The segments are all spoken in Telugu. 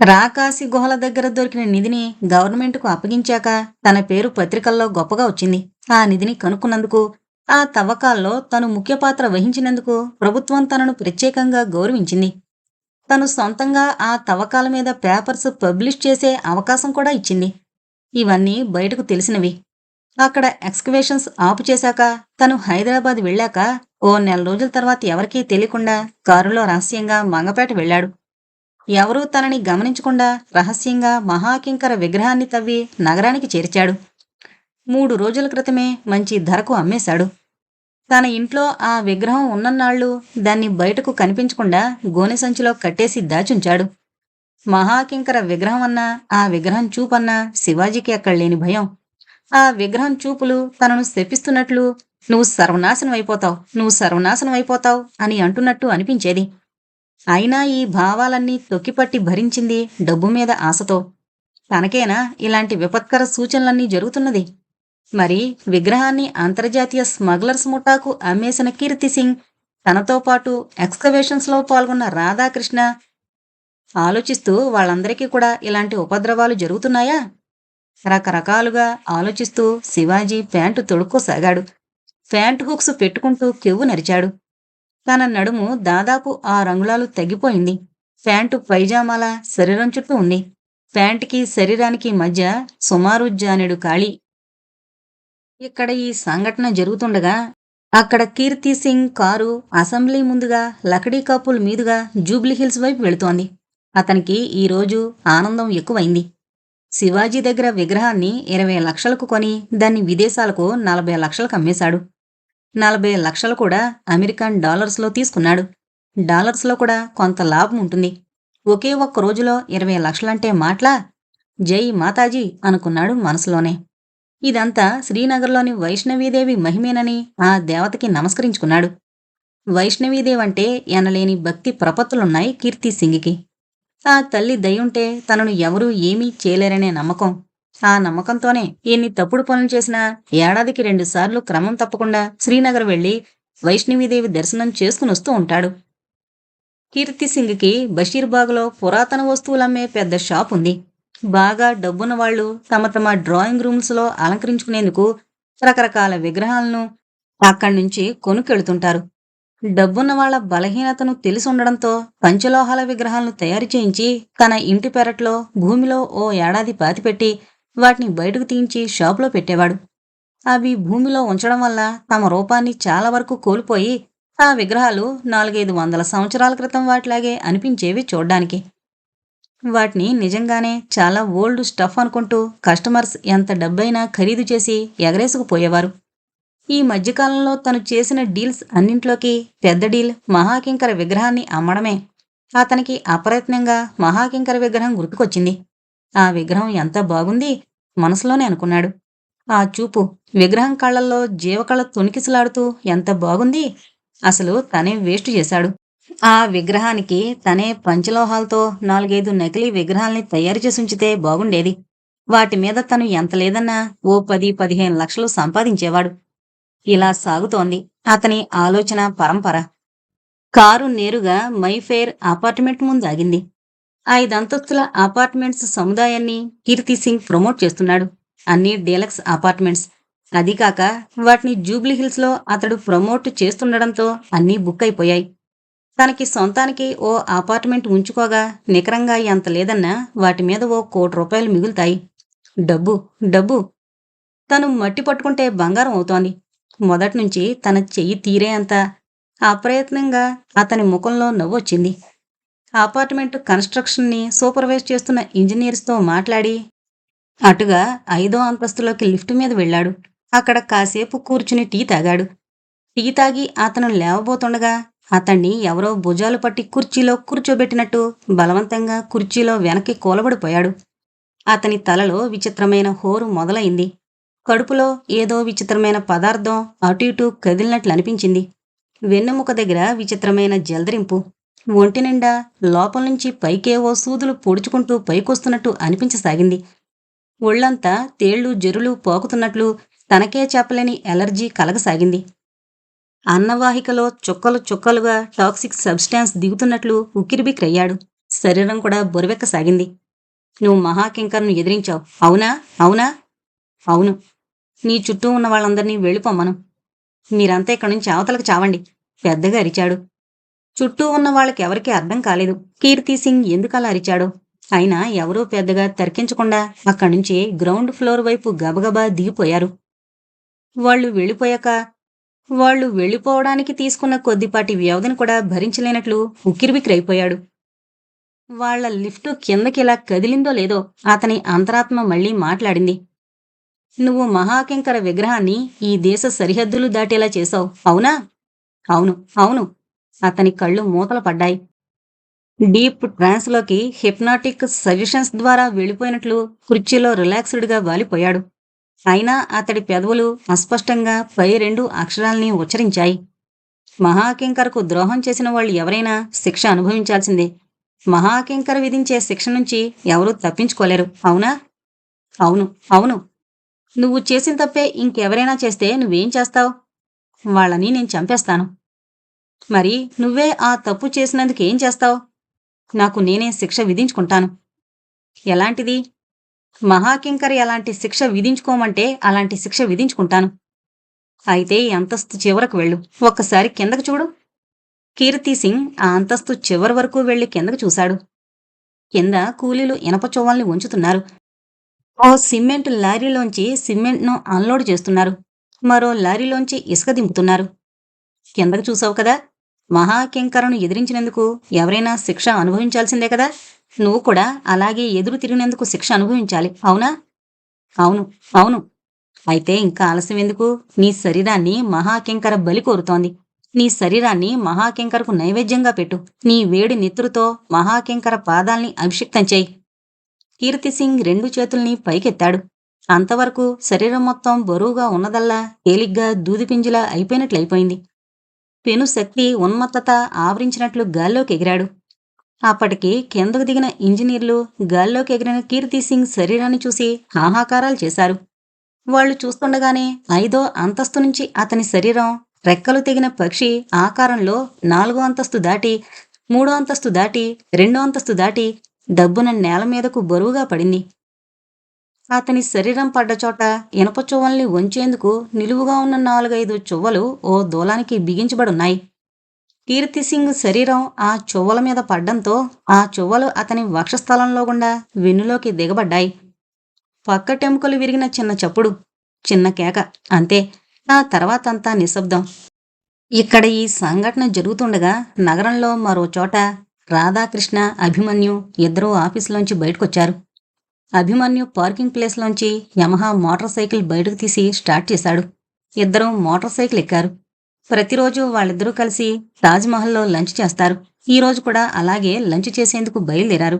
రాకాసి గుహల దగ్గర దొరికిన నిధిని గవర్నమెంట్కు అప్పగించాక తన పేరు పత్రికల్లో గొప్పగా వచ్చింది. ఆ నిధిని కనుక్కున్నందుకు ఆ తవ్వకాల్లో తను ముఖ్య పాత్ర వహించినందుకు ప్రభుత్వం తనను ప్రత్యేకంగా గౌరవించింది. తను సొంతంగా ఆ తవ్వకాల మీద పేపర్స్ పబ్లిష్ చేసే అవకాశం కూడా ఇచ్చింది. ఇవన్నీ బయటకు తెలిసినవి. అక్కడ ఎక్స్కవేషన్స్ ఆపు చేశాక తను హైదరాబాద్ వెళ్ళాక ఓ నెల రోజుల తర్వాత ఎవరికీ తెలియకుండా కారులో రహస్యంగా మంగపేట వెళ్ళాడు. ఎవరూ తనని గమనించకుండా రహస్యంగా మహాకింకర విగ్రహాన్ని తవ్వి నగరానికి చేర్చాడు. మూడు రోజుల క్రితమే మంచి ధరకు అమ్మేశాడు. తన ఇంట్లో ఆ విగ్రహం ఉన్నన్నాళ్ళు దాన్ని బయటకు కనిపించకుండా గోనె సంచిలో కట్టేసి దాచుంచాడు. మహాకింకర విగ్రహం అన్నా ఆ విగ్రహం చూపన్నా శివాజీకి అక్కడ లేని భయం. ఆ విగ్రహం చూపులు తనను శపిస్తున్నట్లు నువ్వు సర్వనాశనం అయిపోతావు నువ్వు సర్వనాశనం అయిపోతావు అని అంటున్నట్టు అనిపించేది. అయినా ఈ భావాలన్నీ తొక్కిపట్టి భరించింది డబ్బు మీద ఆశతో. తనకేనా ఇలాంటి విపత్కర సూచనలన్నీ జరుగుతున్నది? మరి విగ్రహాన్ని అంతర్జాతీయ స్మగ్లర్స్ ముఠాకు అమ్మేసిన కీర్తి సింగ్ తనతో పాటు ఎక్స్కవేషన్స్లో పాల్గొన్న రాధాకృష్ణ ఆలోచిస్తూ వాళ్ళందరికీ కూడా ఇలాంటి ఉపద్రవాలు జరుగుతున్నాయా? రకరకాలుగా ఆలోచిస్తూ శివాజీ ప్యాంటు తొడుక్కోసాగాడు. ప్యాంటు హుక్స్ పెట్టుకుంటూ కెవ్వు నరిచాడు. తన నడుము దాదాపు ఆ రంగుళాలు తగ్గిపోయింది ప్యాంటు పైజామాల శరీరం చుట్టూ ఉంది. ప్యాంటుకి శరీరానికి మధ్య సుమారు జానెడు ఖాళీ. ఇక్కడ ఈ సంఘటన జరుగుతుండగా అక్కడ కీర్తి సింగ్ కారు అసెంబ్లీ ముందుగా లకడీ కప్పుల మీదుగా జూబ్లీ హిల్స్ వైపు వెళుతోంది. అతనికి ఈరోజు ఆనందం ఎక్కువైంది. శివాజీ దగ్గర విగ్రహాన్ని ఇరవై లక్షలకు కొని దాన్ని విదేశాలకు నలభై లక్షలకు అమ్మేశాడు. నలభై లక్షలు కూడా అమెరికన్ డాలర్స్లో తీసుకున్నాడు. డాలర్స్లో కూడా కొంత లాభం ఉంటుంది. ఒకే ఒక్క రోజులో ఇరవై లక్షలంటే మాట్లా? జై మాతాజీ అనుకున్నాడు మనసులోనే. ఇదంతా శ్రీనగర్లోని వైష్ణవీదేవి మహిమేనని ఆ దేవతకి నమస్కరించుకున్నాడు. వైష్ణవీదేవి అంటే ఎనలేని భక్తి ప్రపత్తులున్నాయి కీర్తి సింగికి. ఆ తల్లి దయుంటే తనను ఎవరూ ఏమీ చేయలేరనే నమ్మకం. ఆ నమ్మకంతోనే ఎన్ని తప్పుడు పనులు చేసినా ఏడాదికి రెండుసార్లు క్రమం తప్పకుండా శ్రీనగర్ వెళ్ళి వైష్ణవీదేవి దర్శనం చేసుకుని వస్తూ ఉంటాడు. కీర్తి సింగ్కి బషీర్బాగ్లో పురాతన వస్తువులమ్మే పెద్ద షాప్ ఉంది. బాగా డబ్బున్న వాళ్ళు తమ తమ డ్రాయింగ్ రూమ్స్లో అలంకరించుకునేందుకు రకరకాల విగ్రహాలను అక్కడి నుంచి కొనుక్కెళ్తుంటారు. డబ్బున్న వాళ్ళ బలహీనతను తెలిసి ఉండడంతో పంచలోహాల విగ్రహాలను తయారు చేయించి తన ఇంటి పెరట్లో భూమిలో ఓ ఏడాది పాతిపెట్టి వాటిని బయటకు తీయించి షాపులో పెట్టేవాడు. అవి భూమిలో ఉంచడం వల్ల తమ రూపాన్ని చాలా వరకు కోల్పోయి ఆ విగ్రహాలు నాలుగైదు వందల సంవత్సరాల క్రితం వాటిలాగే అనిపించేవి చూడ్డానికి. వాటిని నిజంగానే చాలా ఓల్డ్ స్టఫ్ అనుకుంటూ కస్టమర్స్ ఎంత డబ్బైనా ఖరీదు చేసి ఎగరేసుకుపోయేవారు ఈ మధ్యకాలంలో తను చేసిన డీల్స్ అన్నింట్లోకి పెద్ద డీల్ మహాకింకర విగ్రహాన్ని అమ్మడమే. అతనికి అప్రయత్నంగా మహాకింకర విగ్రహం గుర్తుకొచ్చింది. ఆ విగ్రహం ఎంత బాగుంది మనసులోనే అనుకున్నాడు. ఆ చూపు విగ్రహం కళ్ళల్లో జీవకళ తొణికిసలాడుతూ ఎంత బాగుంది! అసలు తనే వేస్ట్ చేశాడు. ఆ విగ్రహానికి తనే పంచలోహాలతో నాలుగైదు నకిలీ విగ్రహాల్ని తయారు చేసి ఉంచితే బాగుండేది. వాటి మీద తను ఎంత లేదన్నా ఓ పది పదిహేను లక్షలు సంపాదించేవాడు. ఇలా సాగుతోంది అతని ఆలోచన పరంపర. కారు నేరుగా మైఫేర్ అపార్ట్మెంట్ ముందు ఆగింది. ఐదంతస్తుల అపార్ట్మెంట్స్ సముదాయాన్ని కీర్తి సింగ్ ప్రమోట్ చేస్తున్నాడు. అన్ని డీలక్స్ అపార్ట్మెంట్స్. అది కాక వాటిని జూబ్లీ హిల్స్లో అతడు ప్రమోట్ చేస్తుండడంతో అన్నీ బుక్ అయిపోయాయి. తనకి సొంతానికి ఓ అపార్ట్మెంట్ ఉంచుకోగా నికరంగా ఎంత లేదన్నా వాటి మీద ఓ కోటి రూపాయలు మిగులుతాయి. డబ్బు డబ్బు. తను మట్టి పట్టుకుంటే బంగారం అవుతోంది. మొదటి నుంచి తన చెయ్యి తీరే అంత అప్రయత్నంగా అతని ముఖంలో నవ్వొచ్చింది. అపార్ట్మెంట్ కన్స్ట్రక్షన్ని సూపర్వైజ్ చేస్తున్న ఇంజనీర్స్తో మాట్లాడి అటుగా ఐదో అంతస్తులోకి లిఫ్ట్ మీద వెళ్ళాడు. అక్కడ కాసేపు కూర్చుని టీ తాగాడు. టీ తాగి అతను లేవబోతుండగా అతన్ని ఎవరో భుజాలు పట్టి కుర్చీలో కూర్చోబెట్టినట్టు బలవంతంగా కుర్చీలో వెనక్కి కూలబడిపోయాడు. అతని తలలో విచిత్రమైన హోరు మొదలైంది. కడుపులో ఏదో విచిత్రమైన పదార్థం అటు ఇటు కదిలినట్లు అనిపించింది. వెన్నెముక దగ్గర విచిత్రమైన జలదరింపు. ఒంటి నిండా లోపల నుంచి పైకేవో సూదులు పొడుచుకుంటూ పైకొస్తున్నట్టు అనిపించసాగింది. ఒళ్ళంతా తేళ్ళు జరులు పోకుతున్నట్లు తనకే చెప్పలేని ఎలర్జీ కలగసాగింది. అన్నవాహికలో చుక్కలు చుక్కలుగా టాక్సిక్ సబ్స్టాన్స్ దిగుతున్నట్లు ఉక్కిరిబిక్రయ్యాడు శరీరం కూడా బొరవెక్కసాగింది. నువ్వు మహాకింకర్ను ఎదిరించావు. అవునా? అవునా? అవును. నీ చుట్టూ ఉన్న వాళ్ళందరినీ వెళ్ళిపోమ్మను మీరంతా ఇక్కడి నుంచి అవతలకు చావండి. పెద్దగా అరిచాడు. చుట్టూ ఉన్న వాళ్ళకి ఎవరికీ అర్థం కాలేదు. కీర్తి సింగ్ ఎందుకు అలా అరిచాడో? అయినా ఎవరూ పెద్దగా తర్కించకుండా అక్కడి నుంచి గ్రౌండ్ ఫ్లోర్ వైపు గబగబా దిగిపోయారు. వాళ్ళు వెళ్ళిపోయాక వాళ్ళు వెళ్ళిపోవడానికి తీసుకున్న కొద్దిపాటి వ్యవధిని కూడా భరించలేనట్లు ఉక్కిరిబిక్కిరైపోయాడు వాళ్ళ లిఫ్టు కిందకిలా కదిలిందో లేదో అతని అంతరాత్మ మళ్ళీ మాట్లాడింది. నువ్వు మహాకింకర విగ్రహాన్ని ఈ దేశ సరిహద్దులు దాటేలా చేశావు అవునా? అవును అవును. అతని కళ్ళు మూతలు పడ్డాయి. డీప్ ట్రాన్స్లోకి హిప్నాటిక్ సజెషన్స్ ద్వారా వెళ్ళిపోయినట్లు కుర్చీలో రిలాక్స్డ్గా వాలిపోయాడు. అయినా అతడి పెదవులు అస్పష్టంగా పై రెండు అక్షరాల్ని ఉచ్చరించాయి. మహాకింకర్కు ద్రోహం చేసిన వాళ్ళు ఎవరైనా శిక్ష అనుభవించాల్సిందే. మహాకింకర్ విధించే శిక్ష నుంచి ఎవరూ తప్పించుకోలేరు. అవునా? అవును. అవును. నువ్వు చేసిన తప్పే ఇంకెవరైనా చేస్తే నువ్వేం చేస్తావు? వాళ్ళని నేను చంపేస్తాను. మరి నువ్వే ఆ తప్పు చేసినందుకు ఏం చేస్తావు? నాకు నేనే శిక్ష విధించుకుంటాను. ఎలాంటిది? మహాకింకర్ ఎలాంటి శిక్ష విధించుకోమంటే అలాంటి శిక్ష విధించుకుంటాను. అయితే ఈ అంతస్తు చివరకు వెళ్ళు. ఒక్కసారి కిందకు చూడు. కీర్తి సింగ్ ఆ అంతస్తు చివరి వరకు వెళ్ళి కిందకు చూశాడు. కింద కూలీలు ఇనపచోవాల్ని ఉంచుతున్నారు ఓ సిమెంట్ లారీలోంచి సిమెంట్ను అన్లోడ్ చేస్తున్నారు. మరో లారీలోంచి ఇసుక దింపుతున్నారు. కిందకు చూసావు కదా? మహాకింకరను ఎదిరించినందుకు ఎవరైనా శిక్ష అనుభవించాల్సిందే కదా? నువ్వు కూడా అలాగే ఎదురు తిరిగినందుకు శిక్ష అనుభవించాలి అవునా? అవును అవును. అయితే ఇంకా ఆలస్యం ఎందుకు? నీ శరీరాన్ని మహాకింకర బలి కోరుతోంది. నీ శరీరాన్ని మహాకింకరకు నైవేద్యంగా పెట్టు. నీ వేడి నెత్తురుతో మహాకింకర పాదాల్ని అభిషిక్తం చేయి. కీర్తి సింగ్ రెండు చేతుల్ని పైకెత్తాడు. అంతవరకు శరీరం మొత్తం బరువుగా ఉన్నదల్లా తేలిగ్గా దూదిపింజిలా అయిపోయినట్లయిపోయింది. పెను శక్తి ఉన్మత్తత ఆవరించినట్లు గాల్లోకి ఎగిరాడు. అప్పటికి కిందకు దిగిన ఇంజనీర్లు గాల్లోకి ఎగిరిన కీర్తి సింగ్ శరీరాన్ని చూసి హాహాకారాలు చేశారు. వాళ్ళు చూస్తుండగానే ఐదో అంతస్తు నుంచి అతని శరీరం రెక్కలు తెగిన పక్షి ఆకారంలో నాలుగో అంతస్తు దాటి మూడో అంతస్తు దాటి రెండో అంతస్తు దాటి డబ్బున నేల మీదకు బరువుగా పడింది. అతని శరీరం పడ్డ చోట ఇనప చువ్వల్ని వంచేందుకు నిలువుగా ఉన్న నాలుగైదు చువ్వలు ఓ దూలానికి బిగించబడున్నాయి. కీర్తి సింగ్ శరీరం ఆ చువ్వల మీద పడ్డంతో ఆ చువ్వలు అతని వక్షస్థలంలో గుండా వెన్నులోకి దిగబడ్డాయి. పక్క టెముకలు విరిగిన చిన్న చప్పుడు చిన్న కేక అంతే. ఆ తర్వాతంతా నిశ్శబ్దం. ఇక్కడ ఈ సంఘటన జరుగుతుండగా నగరంలో మరో చోట రాధాకృష్ణ అభిమన్యు ఇద్దరూ ఆఫీసులోంచి బయటకొచ్చారు. అభిమన్యు పార్కింగ్ ప్లేస్లోంచి యమహా మోటార్ సైకిల్ బయటకు తీసి స్టార్ట్ చేశాడు. ఇద్దరూ మోటార్ సైకిల్ ఎక్కారు. ప్రతిరోజు వాళ్ళిద్దరూ కలిసి తాజ్మహల్లో లంచ్ చేస్తారు. ఈరోజు కూడా అలాగే లంచ్ చేసేందుకు బయలుదేరారు.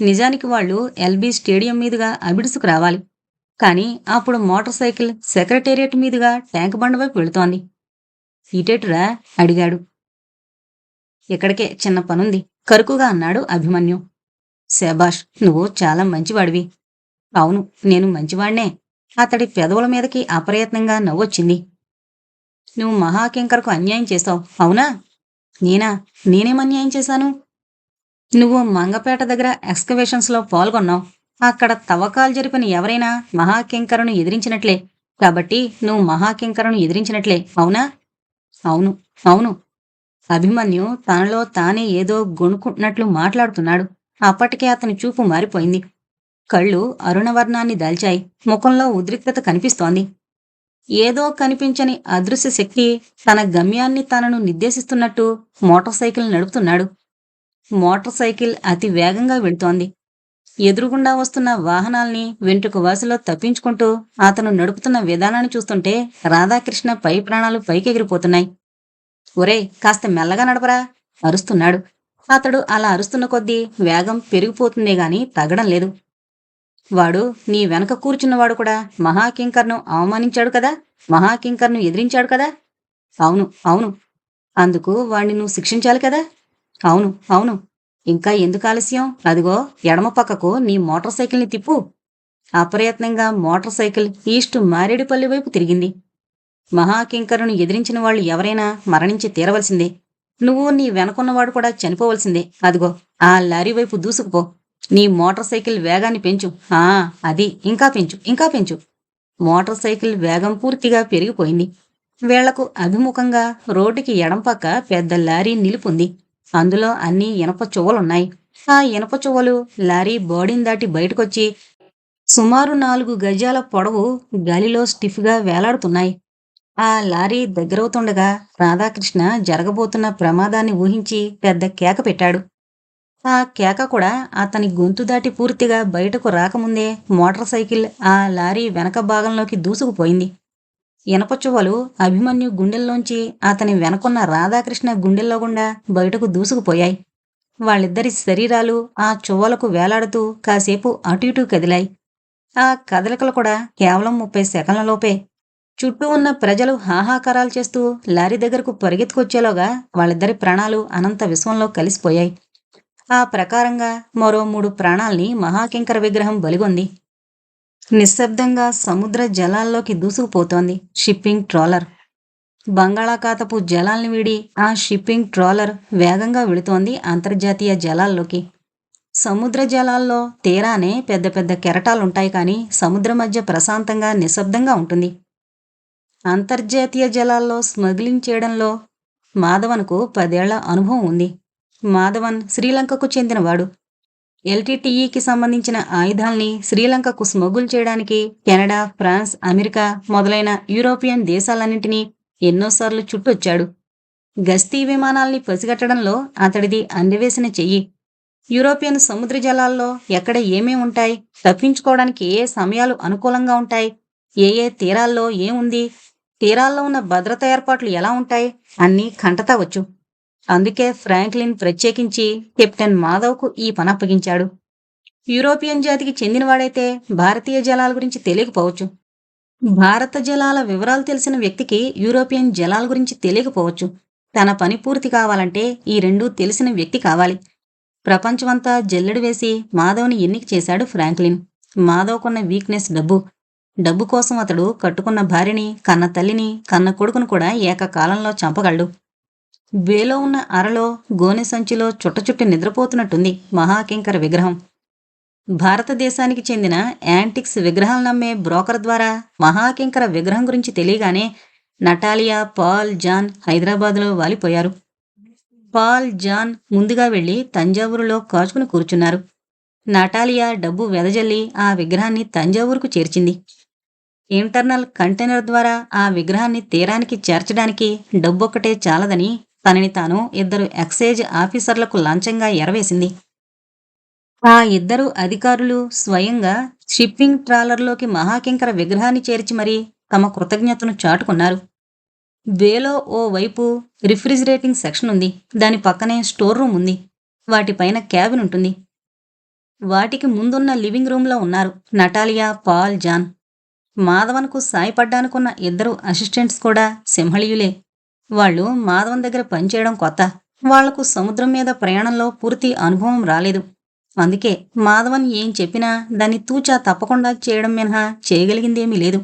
నిజానికి వాళ్ళు ఎల్బీ స్టేడియం మీదుగా అబిడ్స్కు రావాలి. కానీ అప్పుడు మోటార్ సైకిల్ సెక్రటేరియట్ మీదుగా ట్యాంక్ బండ్ వైపు వెళుతోంది. ఇటేటురా? అడిగాడు. ఇక్కడికే చిన్న పనుంది కరుకుగా అన్నాడు అభిమన్యు. శభాష్ నువ్వు చాలా మంచివాడివి. అవును నేను మంచివాణ్ణే అతడి పెదవుల మీదకి అప్రయత్నంగా నవ్వొచ్చింది. నువ్వు మహాకింకర్కు అన్యాయం చేశావు అవునా? నేనా? నేనేం అన్యాయం చేశాను? నువ్వు మంగపేట దగ్గర ఎక్స్కవేషన్స్లో పాల్గొన్నావు. అక్కడ తవ్వకాలు జరిపిన ఎవరైనా మహాకింకరును ఎదిరించినట్లే. కాబట్టి నువ్వు మహాకింకరును ఎదిరించినట్లే అవునా? అవును అవును. అభిమన్యు తనలో తానే ఏదో గొణుకుంటున్నట్లు మాట్లాడుతున్నాడు. అప్పటికే అతని చూపు మారిపోయింది. కళ్ళు అరుణవర్ణాన్ని దాల్చాయి. ముఖంలో ఉద్రిక్తత కనిపిస్తోంది. ఏదో కనిపించని అదృశ్య శక్తి తన గమ్యాన్ని తనను నిర్దేశిస్తున్నట్టు మోటార్ సైకిల్ నడుపుతున్నాడు. మోటార్ సైకిల్ అతి వేగంగా వెళుతోంది. ఎదురుగుండా వస్తున్న వాహనాల్ని వెంట్రుక వాసులో తప్పించుకుంటూ అతను నడుపుతున్న విధానాన్ని చూస్తుంటే రాధాకృష్ణ పై ప్రాణాలు పైకెగిరిపోతున్నాయి. ఒరే కాస్త మెల్లగా నడపరా అరుస్తున్నాడు. అతడు అలా అరుస్తున్న కొద్దీ వేగం పెరిగిపోతుందే గాని తగ్గడం లేదు. వాడు నీ వెనక కూర్చున్నవాడు కూడా మహాకింకర్ను అవమానించాడు కదా? మహాకింకర్ను ఎదిరించాడు కదా? అవును అవును. అందుకు వాణ్ణి నువ్వు శిక్షించాలి కదా? అవును అవును. ఇంకా ఎందుకు ఆలస్యం? అదిగో ఎడమ పక్కకు నీ మోటార్ సైకిల్ని తిప్పు. అప్రయత్నంగా మోటార్ సైకిల్ ఈస్ట్ మారేడుపల్లి వైపు తిరిగింది. మహాకింకరును ఎదిరించిన వాళ్ళు ఎవరైనా మరణించి తీరవలసిందే. నువ్వు నీ వెనకున్నవాడు కూడా చనిపోవలసిందే. అదిగో ఆ లారీ వైపు దూసుకుపో. నీ మోటార్ సైకిల్ వేగాన్ని పెంచు. ఆ అది ఇంకా పెంచు ఇంకా పెంచు. మోటార్ సైకిల్ వేగం పూర్తిగా పెరిగిపోయింది. వీళ్ళకు అభిముఖంగా రోడ్డుకి ఎడంపక్క పెద్ద లారీ నిలుపుంది. అందులో అన్ని ఇనప చువ్వలున్నాయి. ఆ ఇనప చువ్వలు లారీ బాడీని దాటి బయటకొచ్చి సుమారు నాలుగు గజాల పొడవు గాలిలో స్టిఫ్గా వేలాడుతున్నాయి. ఆ లారీ దగ్గరవుతుండగా రాధాకృష్ణ జరగబోతున్న ప్రమాదాన్ని ఊహించి పెద్ద కేక పెట్టాడు. ఆ కేక కూడా అతని గొంతు దాటి పూర్తిగా బయటకు రాకముందే మోటార్ సైకిల్ ఆ లారీ వెనక భాగంలోకి దూసుకుపోయింది. ఇనప అభిమన్యు గుండెల్లోంచి అతని వెనకున్న రాధాకృష్ణ గుండెల్లో గుండా బయటకు దూసుకుపోయాయి. వాళ్ళిద్దరి శరీరాలు ఆ చువ్వలకు వేలాడుతూ కాసేపు అటు ఇటు కదిలాయి. ఆ కదలికలు కూడా కేవలం ముప్పై సెకండ్లలోపే చుట్టూ ఉన్న ప్రజలు హాహాకారాలు చేస్తూ లారీ దగ్గరకు పరిగెత్తుకొచ్చేలోగా వాళ్ళిద్దరి ప్రాణాలు అనంత విశ్వంలో కలిసిపోయాయి. ఆ ప్రకారంగా మరో మూడు ప్రాణాల్ని మహాకింకర విగ్రహం బలిగొంది. నిశ్శబ్దంగా సముద్ర జలాల్లోకి దూసుకుపోతోంది షిప్పింగ్ ట్రాలర్. బంగాళాఖాతపు జలాల్ని వీడి ఆ షిప్పింగ్ ట్రాలర్ వేగంగా వెళుతోంది అంతర్జాతీయ జలాల్లోకి. సముద్ర జలాల్లో తీరానే పెద్ద పెద్ద కెరటాలుంటాయి కానీ సముద్ర మధ్య ప్రశాంతంగా నిశ్శబ్దంగా ఉంటుంది. అంతర్జాతీయ జలాల్లో స్మగ్లింగ్ చేయడంలో మాధవన్కు పదేళ్ళ అనుభవం ఉంది. మాధవన్ శ్రీలంకకు చెందినవాడు. ఎల్టీటీఈకి సంబంధించిన ఆయుధాల్ని శ్రీలంకకు స్మగుల్ చేయడానికి కెనడా ఫ్రాన్స్ అమెరికా మొదలైన యూరోపియన్ దేశాలన్నింటినీ ఎన్నోసార్లు చుట్టొచ్చాడు. గస్తీ విమానాల్ని పసిగట్టడంలో అతడిది అందివేసిన చెయ్యి. యూరోపియన్ సముద్ర జలాల్లో ఎక్కడ ఏమేమి ఉంటాయి తప్పించుకోవడానికి ఏ ఏ సమయాలు అనుకూలంగా ఉంటాయి ఏ ఏ తీరాల్లో ఏముంది తీరాల్లో ఉన్న భద్రతా ఏర్పాట్లు ఎలా ఉంటాయి? అన్నీ కంటతావచ్చు. అందుకే ఫ్రాంక్లిన్ ప్రత్యేకించి కెప్టెన్ మాధవ్కు ఈ పని అప్పగించాడు. యూరోపియన్ జాతికి చెందినవాడైతే భారతీయ జలాల గురించి తెలియకపోవచ్చు. భారత జలాల వివరాలు తెలిసిన వ్యక్తికి యూరోపియన్ జలాల గురించి తెలియకపోవచ్చు. తన పని పూర్తి కావాలంటే ఈ రెండూ తెలిసిన వ్యక్తి కావాలి. ప్రపంచమంతా జల్లెడు వేసి మాధవ్ని ఎన్నిక చేశాడు ఫ్రాంక్లిన్. మాధవ్కున్న వీక్నెస్ డబ్బు డబ్బు కోసం అతడు కట్టుకున్న భార్యని కన్న తల్లిని కన్న కొడుకును కూడా ఏకకాలంలో చంపగలడు. వేలో ఉన్న అరలో గోనె సంచిలో చుట్టచుట్టి నిద్రపోతున్నట్టుంది మహాకింకర విగ్రహం. భారతదేశానికి చెందిన యాంటిక్స్ విగ్రహాలు నమ్మే బ్రోకర్ ద్వారా మహాకింకర విగ్రహం గురించి తెలియగానే నటాలియా పాల్ జాన్ హైదరాబాద్లో వాలిపోయారు. పాల్ జాన్ ముందుగా వెళ్ళి తంజావూరులో కాచుకుని కూర్చున్నారు. నటాలియా డబ్బు వెదజల్లి ఆ విగ్రహాన్ని తంజావూరుకు చేర్చింది. ఇంటర్నల్ కంటైనర్ ద్వారా ఆ విగ్రహాన్ని తీరానికి చేర్చడానికి డబ్బొక్కటే చాలదని తనని తాను ఇద్దరు ఎక్సైజ్ ఆఫీసర్లకు లంచంగా ఎరవేసింది. ఆ ఇద్దరు అధికారులు స్వయంగా షిప్పింగ్ ట్రాలర్లోకి మహాకింకర విగ్రహాన్ని చేర్చి మరీ తమ కృతజ్ఞతను చాటుకున్నారు. వేలో ఓ వైపు రిఫ్రిజిరేటింగ్ సెక్షన్ ఉంది. దాని పక్కనే స్టోర్ రూమ్ ఉంది. వాటిపైన క్యాబిన్ ఉంటుంది. వాటికి ముందున్న లివింగ్ రూమ్లో ఉన్నారు నటాలియా పాల్ జాన్. మాధవన్కు సాయపడ్డానుకున్న ఇద్దరు అసిస్టెంట్స్ కూడా సింహళీయులే. వాళ్ళు మాధవన్ దగ్గర పనిచేయడం కొత్త. వాళ్ళకు సముద్రం మీద ప్రయాణంలో పూర్తి అనుభవం రాలేదు. అందుకే మాధవన్ ఏం చెప్పినా దాన్ని తూచా తప్పకుండా చేయడం మినహా చేయగలిగిందేమీ లేదు.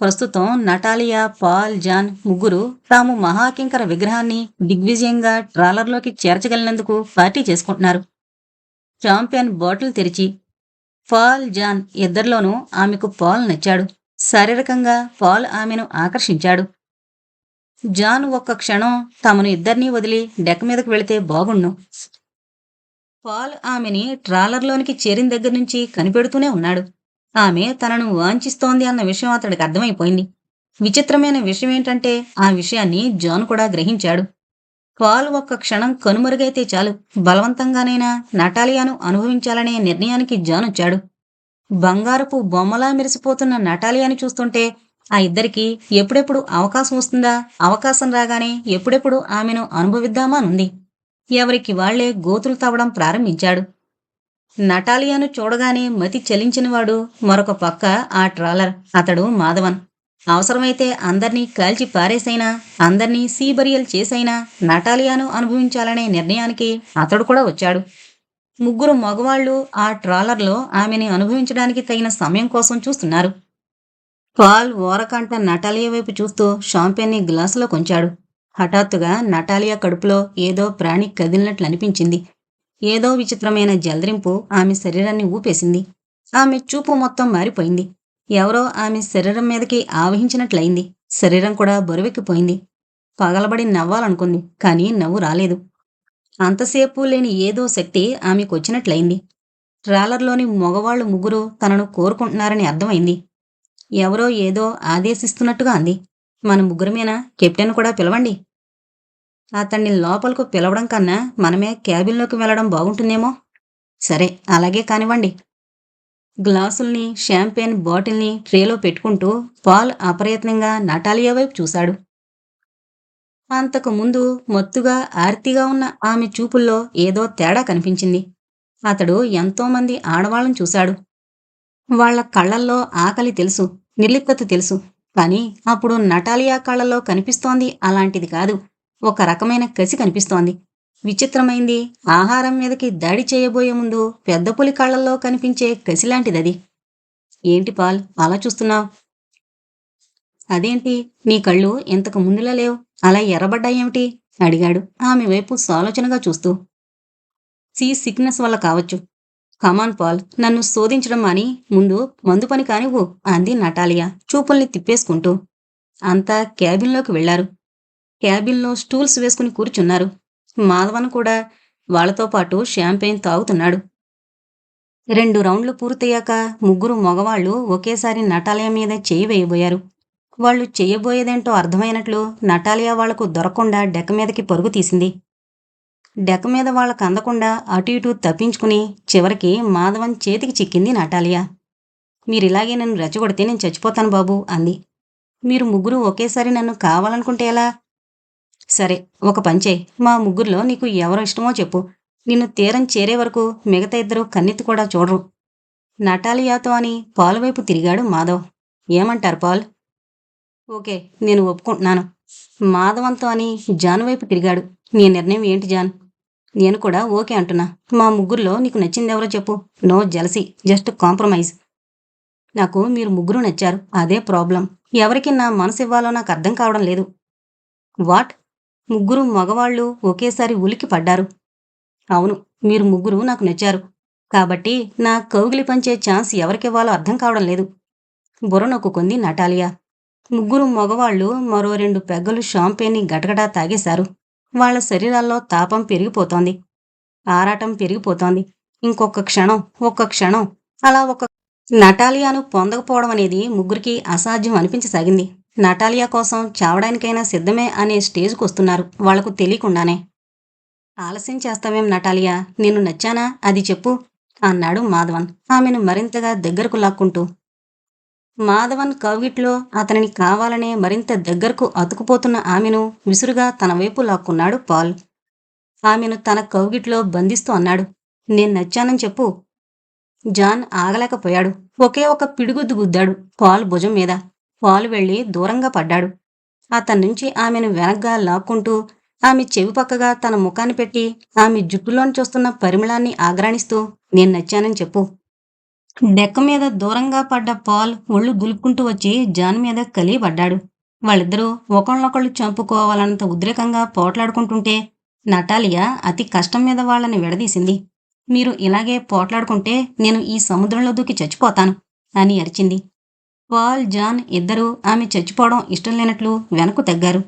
ప్రస్తుతం నటాలియా పాల్ జాన్ ముగ్గురు తాము మహాకింకర విగ్రహాన్ని దిగ్విజయంగా ట్రాలర్లోకి చేర్చగలిగినందుకు పార్టీ చేసుకుంటున్నారు. చాంపియన్ బాటిల్ తెరిచి పాల్ జాన్ ఇద్దరిలోనూ ఆమెకు పాల్ నచ్చాడు. శారీరకంగా పాల్ ఆమెను ఆకర్షించాడు. జాన్ ఒక్క క్షణం తమను ఇద్దరినీ వదిలి డెక్క మీదకు వెళితే బాగుండు. పాల్ ఆమెని ట్రాలర్లోనికి చేరిన దగ్గర నుంచి కనిపెడుతూనే ఉన్నాడు. ఆమె తనను వాంఛిస్తోంది అన్న విషయం అతడికి అర్థమైపోయింది. విచిత్రమైన విషయం ఏంటంటే ఆ విషయాన్ని జాన్ కూడా గ్రహించాడు. పాల్ ఒక్క క్షణం కనుమరుగైతే చాలు. బలవంతంగానైనా నటాలియాను అనుభవించాలనే నిర్ణయానికి జాన్ వచ్చాడు బంగారపు బొమ్మలా మెరిసిపోతున్న నటాలియాని చూస్తుంటే ఆ ఇద్దరికి ఎప్పుడెప్పుడు అవకాశం వస్తుందా? అవకాశం రాగానే ఎప్పుడెప్పుడు ఆమెను అనుభవిద్దామానుంది. ఎవరికి వాళ్ళే గోతులు తవ్వడం ప్రారంభించాడు. నటాలియాను చూడగానే మతి చలించినవాడు మరొక పక్క ఆ ట్రాలర్ అతడు మాధవన్. అవసరమైతే అందర్నీ కాల్చి పారేసైనా అందర్నీ సీబరియల్ చేసైనా నటాలియాను అనుభవించాలనే నిర్ణయానికి అతడు కూడా వచ్చాడు. ముగ్గురు మగవాళ్ళు ఆ ట్రాలర్లో ఆమెని అనుభవించడానికి తగిన సమయం కోసం చూస్తున్నారు. పాల్ ఓరకంట నటాలియా వైపు చూస్తూ షాంపెన్ని గ్లాసులో కొంచాడు. హఠాత్తుగా నటాలియా కడుపులో ఏదో ప్రాణి కదిలినట్లు అనిపించింది. ఏదో విచిత్రమైన జలరింపు ఆమె శరీరాన్ని ఊపేసింది. ఆమె చూపు మొత్తం మారిపోయింది. ఎవరో ఆమె శరీరం మీదకి ఆవహించినట్లయింది. శరీరం కూడా బరువెక్కిపోయింది. పగలబడి నవ్వాలనుకుంది కానీ నవ్వు రాలేదు. అంతసేపు లేని ఏదో శక్తి ఆమెకొచ్చినట్లయింది. ట్రాలర్లోని మగవాళ్ళు ముగ్గురు తనను కోరుకుంటున్నారని అర్థమైంది. ఎవరో ఏదో ఆదేశిస్తున్నట్టుగా అంది. మన ముగ్గురమేనా? కెప్టెన్ కూడా పిలవండి. అతన్ని లోపలకు పిలవడం కన్నా మనమే క్యాబిన్లోకి వెళ్ళడం బాగుంటుందేమో? సరే అలాగే కానివ్వండి. గ్లాసుల్ని షాంపెయిన్ బాటిల్ని ట్రేలో పెట్టుకుంటూ పాల్ అప్రయత్నంగా నటాలియా వైపు చూశాడు. అంతకు ముందు మత్తుగా ఆర్తిగా ఉన్న ఆమె చూపుల్లో ఏదో తేడా కనిపించింది. అతడు ఎంతోమంది ఆడవాళ్ళను చూశాడు. వాళ్ళ కళ్ళల్లో ఆకలి తెలుసు నిర్లిప్తత తెలుసు. కానీ అప్పుడు నటాలియా కళ్ళల్లో కనిపిస్తోంది అలాంటిది కాదు. ఒక రకమైన కసి కనిపిస్తోంది. విచిత్రమైంది. ఆహారం మీదకి దాడి చేయబోయే ముందు పెద్ద పులి కళ్ళల్లో కనిపించే కసిలాంటిదది ఏంటి పాల్ అలా చూస్తున్నావు? అదేంటి? నీ కళ్ళు ఇంతకు ముందులా లేవు. అలా ఎర్రబడ్డాయేమిటి? అడిగాడు ఆమె వైపు సాలోచనగా చూస్తూ. సీ సిక్నెస్ వల్ల కావచ్చు. కమాన్ పాల్ నన్ను శోధించడం అని ముందు మందు పని కానివ్వు అంది నటాలియా చూపుల్ని తిప్పేసుకుంటూ. అంతా క్యాబిన్లోకి వెళ్ళారు. క్యాబిన్లో స్టూల్స్ వేసుకుని కూర్చున్నారు. మాధవన్ కూడా వాళ్ళతో పాటు షాంపెయిన్ తాగుతున్నాడు. రెండు రౌండ్లు పూర్తయ్యాక ముగ్గురు మగవాళ్ళు ఒకేసారి నటాలియా మీద చేయి వేయబోయారు. వాళ్ళు చేయబోయేదేంటో అర్థమైనట్లు నటాలియా వాళ్ళకు దొరకకుండా డెక్క మీదకి పరుగు తీసింది. డెక్క మీద వాళ్ళకు అందకుండా అటు ఇటు తప్పించుకుని చివరికి మాధవన్ చేతికి చిక్కింది నటాలియా. మీరిలాగే నన్ను రెచ్చగొడితే నేను చచ్చిపోతాను బాబు అంది. మీరు ముగ్గురు ఒకేసారి నన్ను కావాలనుకుంటే ఎలా? సరే ఒక పంచే మా ముగ్గురిలో నీకు ఎవరు ఇష్టమో చెప్పు. నిన్ను తీరం చేరే వరకు మిగతా ఇద్దరు కన్నెత్తి కూడా చూడరు. నటాలియాతో అని పాల్ వైపు తిరిగాడు మాధవ్. ఏమంటారు పాల్? ఓకే నేను ఒప్పుకుంటున్నాను. మాధవంతో అని జాను వైపు తిరిగాడు. నీ నిర్ణయం ఏంటి జాన్? నేను కూడా ఓకే అంటున్నా. మా ముగ్గురులో నీకు నచ్చింది ఎవరో చెప్పు. No jealousy just compromise. నాకు మీరు ముగ్గురు నచ్చారు. అదే ప్రాబ్లం. ఎవరికి నా మనసు ఇవ్వాలో నాకు అర్థం కావడం లేదు. వాట్? ముగ్గురు మగవాళ్ళు ఒకేసారి ఉలికి పడ్డారు. అవును మీరు ముగ్గురు నాకు నచ్చారు. కాబట్టి నా కౌగిలి పంచే ఛాన్స్ ఎవరికివ్వాలో అర్థం కావడం లేదు. బుర్ర నొక్కుంది నటాలియా. ముగ్గురు మగవాళ్ళు మరో రెండు పెగ్గలు షాంపేని గటగటా తాగేశారు. వాళ్ళ శరీరాల్లో తాపం పెరిగిపోతోంది. ఆరాటం పెరిగిపోతోంది. ఇంకొక క్షణం ఒక్క క్షణం అలా ఒక నటాలియాను పొందకపోవడం అనేది ముగ్గురికి అసాధ్యం అనిపించసాగింది. నటాలియా కోసం చావడానికైనా సిద్ధమే అనే స్టేజ్కి వస్తున్నారు వాళ్ళకు తెలియకుండానే. ఆలస్యం చేస్తావేం నటాలియా? నేను నచ్చానా? అది చెప్పు అన్నాడు మాధవన్. ఆమెను మరింతగా దగ్గరకు లాక్కుంటూ. మాధవన్ కౌగిట్లో అతనిని కావాలనే మరింత దగ్గరకు అతుకుపోతున్న ఆమెను విసురుగా తన వైపు లాక్కున్నాడు పాల్. ఆమెను తన కౌగిట్లో బంధిస్తూ అన్నాడు నేను నచ్చానని చెప్పు. జాన్ ఆగలేకపోయాడు. ఒకే ఒక పిడుగుద్దు గుద్దాడు పాల్ భుజం మీద. పాలు వెళ్ళి దూరంగా పడ్డాడు. అతని నుంచి ఆమెను వెనగ్గా లాక్కుంటూ ఆమె చెవి పక్కగా తన ముఖాన్ని పెట్టి ఆమె జుట్టులోని చూస్తున్న పరిమళాన్ని ఆగ్రాణిస్తూ నేను నచ్చానని చెప్పు. డెక్క మీద దూరంగా పడ్డ పాల్ ఒళ్ళు గులుక్కుంటూ వచ్చి జాన్ మీద కలిగి పడ్డాడు. వాళ్ళిద్దరూ ఒకళ్ళనొకళ్ళు చంపుకోవాలన్నంత ఉద్రేకంగా పోట్లాడుకుంటుంటే నటాలియా అతి కష్టం మీద వాళ్ళని విడదీసింది. మీరు ఇలాగే పోట్లాడుకుంటే నేను ఈ సముద్రంలో దూకి చచ్చిపోతాను అని అరిచింది. పాల్ జాన్ ఇద్దరూ ఆమె చచ్చిపోవడం ఇష్టం లేనట్లు వెనక్కు తగ్గారు.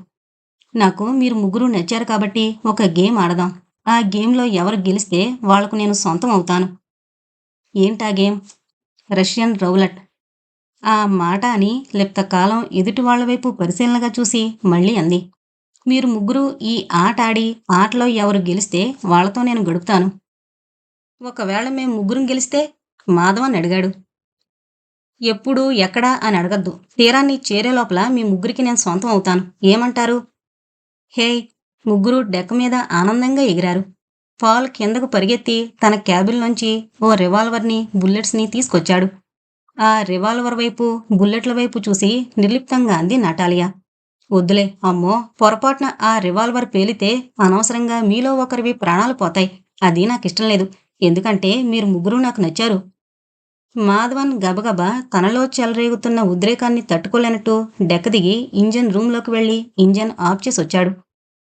నాకు మీరు ముగ్గురు నచ్చారు కాబట్టి ఒక గేమ్ ఆడదాం. ఆ గేమ్లో ఎవరు గెలిస్తే వాళ్ళకు నేను సొంతం అవుతాను. ఏంటా గేమ్? Russian Rowlatt. ఆ మాట అని కాలం ఎదుటి వాళ్ళ వైపు పరిశీలనగా చూసి మళ్ళీ అంది. మీరు ముగ్గురు ఈ ఆట ఆడి ఆటలో ఎవరు గెలిస్తే వాళ్ళతో నేను గడుపుతాను. ఒకవేళ మేము ముగ్గురం గెలిస్తే మాధవన్ అడిగాడు. ఎప్పుడు ఎక్కడా అని అడగద్దు. తీరాన్ని చేరే లోపల మీ ముగ్గురికి నేను సొంతం అవుతాను. ఏమంటారు? హే ముగ్గురు డెక్క మీద ఆనందంగా ఎగిరారు. పాల్ కిందకు పరిగెత్తి తన క్యాబిన్లోంచి ఓ రివాల్వర్ని బుల్లెట్స్ని తీసుకొచ్చాడు. ఆ రివాల్వర్ వైపు బుల్లెట్ల వైపు చూసి నిర్లిప్తంగా అంది నటాలియా. వద్దులే అమ్మో పొరపాటున ఆ రివాల్వర్ పేలితే అనవసరంగా మీలో ఒకరివి ప్రాణాలు పోతాయి. అది నాకిష్టం లేదు. ఎందుకంటే మీరు ముగ్గురు నాకు నచ్చారు. మాధవన్ గబగబా తనలో చెలరేగుతున్న ఉద్రేకాన్ని తట్టుకోలేనట్టు డెక్క దిగి ఇంజన్ రూమ్లోకి వెళ్ళి ఇంజన్ ఆఫ్ చేసి వచ్చాడు.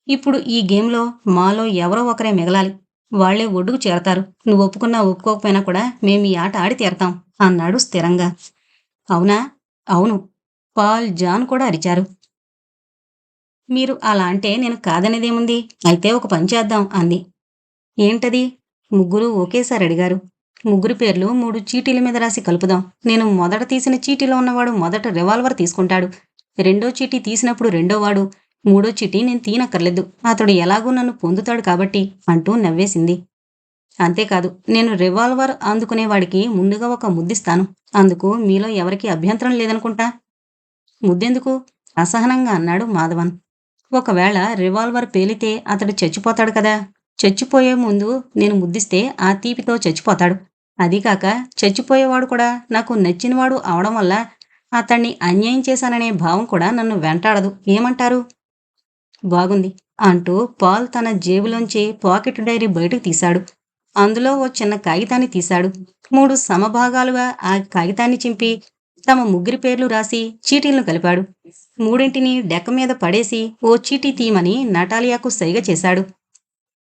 ఇప్పుడు ఈ గేమ్లో మాలో ఎవరో ఒకరే మిగలాలి. వాళ్ళే ఒడ్డుకు చేరతారు. నువ్వు ఒప్పుకున్నా ఒప్పుకోకపోయినా కూడా మేము ఈ ఆట ఆడి తీరతాం అన్నాడు స్థిరంగా. అవునా? అవును. పాల్ జాన్ కూడా అరిచారు. మీరు అలా అంటే నేను కాదనేదేముంది? అయితే ఒక పని చేద్దాం అంది. ఏంటది? ముగ్గురు ఒకేసారి అడిగారు. ముగ్గురు పేర్లు మూడు చీటీల మీద రాసి కలుపుదాం. నేను మొదట తీసిన చీటీలో ఉన్నవాడు మొదట రివాల్వర్ తీసుకుంటాడు. రెండో చీటీ తీసినప్పుడు రెండో వాడు. మూడో చీటీ నేను తీనక్కర్లేదు. అతడు ఎలాగూ నన్ను పొందుతాడు కాబట్టి అంటూ నవ్వేసింది. అంతేకాదు నేను రివాల్వర్ అందుకునేవాడికి ముందుగా ఒక ముద్దిస్తాను. అందుకు మీలో ఎవరికీ అభ్యంతరం లేదనుకుంటా? ముద్దెందుకు? అసహనంగా అన్నాడు మాధవన్. ఒకవేళ రివాల్వర్ పేలితే అతడు చచ్చిపోతాడు కదా? చచ్చిపోయే ముందు నేను ముద్దిస్తే ఆ తీపితో చచ్చిపోతాడు. అదీకాక చచ్చిపోయేవాడు కూడా నాకు నచ్చినవాడు అవడం వల్ల అతన్ని అన్యాయం చేశాననే భావం కూడా నన్ను వెంటాడదు. ఏమంటారు? బాగుంది అంటూ పాల్ తన జేబులోంచి పాకెట్ డైరీ బయటకు తీశాడు. అందులో ఓ చిన్న కాగితాన్ని తీశాడు. మూడు సమభాగాలుగా ఆ కాగితాన్ని చింపి తమ ముగ్గురి పేర్లు రాసి చీటీలను కలిపాడు. మూడింటిని డెక్క మీద పడేసి ఓ చీటీ తీయమని నటాలియాకు సైగ చేశాడు.